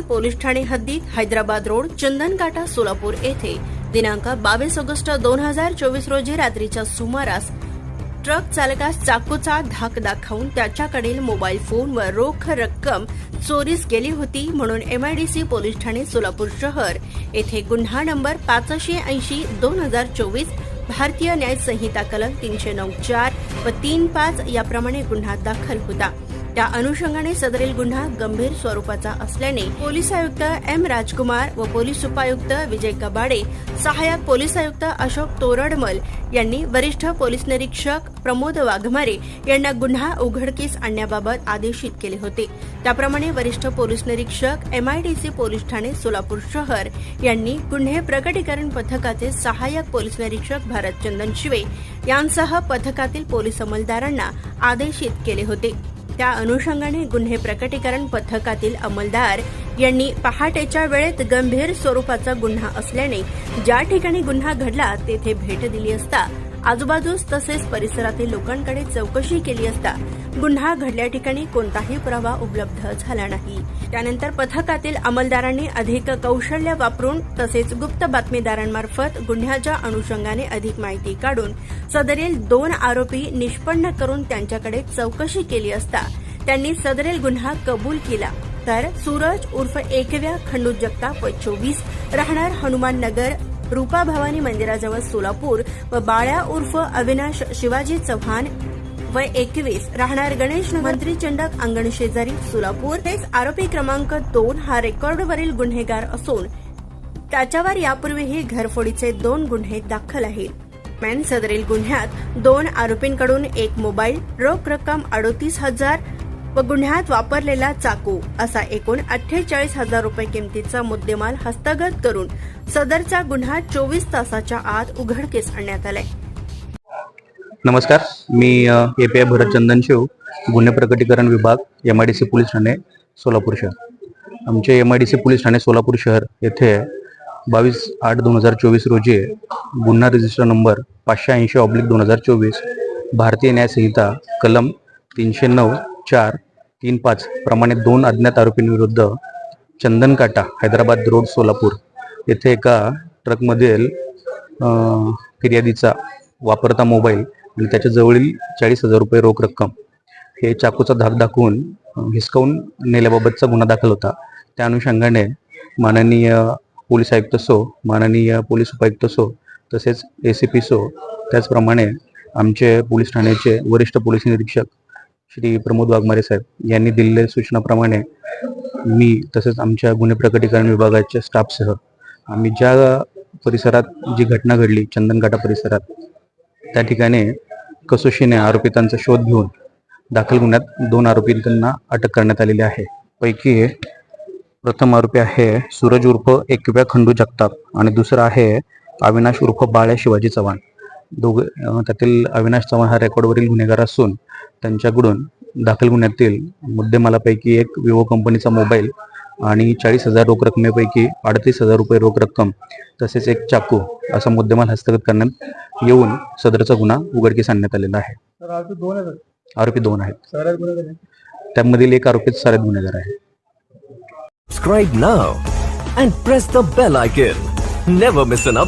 Police Thane हद्दीत Hyderabad road Chandankata Solapur येथे दिनांक बावीस ऑगस्ट दोन हजार चोवीस रोजी रात्रीच्या सुमारास ट्रक चालकास चाकूचा धाक दाखवून त्याच्याकडील मोबाईल फोनवर रोख रक्कम चोरीस गेली होती म्हणून एमआयडीसी पोलीस ठाणे सोलापूर शहर येथे गुन्हा नंबर पाचशे ऐंशी दोन हजार चोवीस भारतीय न्याय संहिता कलम तीनशे नऊ चार व तीन पाच याप्रमाणे गुन्हा दाखल होता. त्या अनुषंगाने सदरील गुन्हा गंभीर स्वरूपाचा असल्याने पोलीस आयुक्त एम राजकुमार व पोलीस उपायुक्त विजय कबाडे सहाय्यक पोलीस आयुक्त अशोक तोरडमल यांनी वरिष्ठ पोलीस निरीक्षक प्रमोद वाघमारे यांना गुन्हा उघडकीस आणण्याबाबत आदेशित केले होते. त्याप्रमाणे वरिष्ठ पोलीस निरीक्षक एमआयडीसी पोलीस ठाणे सोलापूर शहर यांनी गुन्हे प्रकटीकरण पथकाचे सहाय्यक पोलीस निरीक्षक भारतचंदन शिवे यांसह पथकातील पोलीस अंमलदारांना आदेशित केले होते. त्या अनुषंगाने गुन्हे प्रकटीकरण पथकातील अंमलदार यांनी पहाटेच्या वेळेत गंभीर स्वरूपाचा गुन्हा असल्याने ज्या ठिकाणी गुन्हा घडला तेथे भेट दिली असता आजूबाजूस तसेच परिसरातील लोकांकडे चौकशी केली असता गुन्हा घडल्या ठिकाणी कोणताही पुरावा उपलब्ध झाला नाही. त्यानंतर पथकातील अंमलदारांनी अधिक कौशल्य वापरून तसेच गुप्त बातमीदारांमार्फत गुन्ह्याच्या अनुषंगाने अधिक माहिती काढून सदरील दोन आरोपी निष्पन्न करून त्यांच्याकडे चौकशी केली असता त्यांनी सदरील गुन्हा कबूल केला. तर सूरज उर्फ एकव्या खंडू जगताप चोवीस राहणार हनुमान नगर रूपा भवानी मंदिराजवळ सोलापूर व बाळ्या उर्फ अविनाश शिवाजी चव्हाण वय एकवीस राहणार गणेश मंत्री चंडक अंगण शेजारी सोलापूर. हेच आरोपी क्रमांक दोन हा रेकॉर्डवरील गुन्हेगार असून त्याच्यावर यापूर्वीही घरफोडीचे दोन गुन्हे दाखल आहेत. मॅन सदरील गुन्ह्यात दोन आरोपींकडून एक मोबाईल रोख रक्कम अडोतीस हजार व गुन्ह्यात वापरलेला चाकू असा एकूण अठ्ठेचाळीस हजार रुपये किमतीचा मुद्देमाल हस्तगत करून सदरचा गुन्हा चोवीस तासाच्या आत उघडकीस आणण्यात आलाय. नमस्कार मी A P I Bharat Chandan Shiv गुन्हे प्रकटीकरण विभाग M I D C police Thane Solapur शहर. आमचे M I D C police Thane Solapur शहर येथे बावीस आठ दोन हजार चोवीस रोजी गुन्हा रजिस्टर नंबर पाचशे ऐंशी ऑब्लिक दोन हजार चोवीस भारतीय न्यायसंहिता कलम तीनशे नऊ चार तीन पाच प्रमाणे दोन अज्ञात आरोपींविरुद्ध चंदनकाटा हैदराबाद रोड सोलापूर येथे एका ट्रकमधील फिर्यादीचा वापरता मोबाईल आणि त्याच्या जवळील चाळीस हजार रुपये रोख रक्कम हे चाकूचा धाक दाखवून हिसकावून नेल्याबाबतचा गुन्हा दाखल होता. त्या अनुषंगाने माननीय पोलीस आयुक्त सो माननीय पोलीस उपायुक्त सो तसेच ए सी पी सो त्याचप्रमाणे आमचे पोलीस ठाण्याचे वरिष्ठ पोलीस निरीक्षक श्री प्रमोद वाघमारे साहेब यांनी दिलेल्या सूचनाप्रमाणे मी तसेच आमच्या गुन्हे प्रकटीकरण विभागाच्या स्टाफसह आम्ही ज्या परिसरात जी घटना घडली चंदनकाटा परिसरात त्या ठिकाणी कसोशीने आरोपितांचा शोध घेऊन दाखल गुन्ह्यात दोन आरोपींना अटक करण्यात आलेली आहे. पैकी प्रथम आरोपी आहे सूरज उर्फ एकव्या खंडू जगताप आणि दुसरा आहे अविनाश उर्फ बाळ्या शिवाजी चव्हाण. दोघे त्यातील अविनाश चव्हाण हा रेकॉर्डवरील गुन्हेगार असून त्यांच्याकडून दाखल गुन्ह्यातील मुद्देमालापैकी एक विवो कंपनीचा मोबाईल आणि चाळीस हजार रोख रकमेपैकी अडतीस हजार रुपये रोख रक्कम तसेच एक चाकू असा मुद्देमाल हस्तगत करण्यात येऊन सदरचा गुन्हा उघडकीस आणण्यात आलेला आहे. आरोपी दोन आहेत. त्यामधील एक आरोपी सारे गुन्हेगार आहे. Subscribe now and press the bell icon. Never miss an update.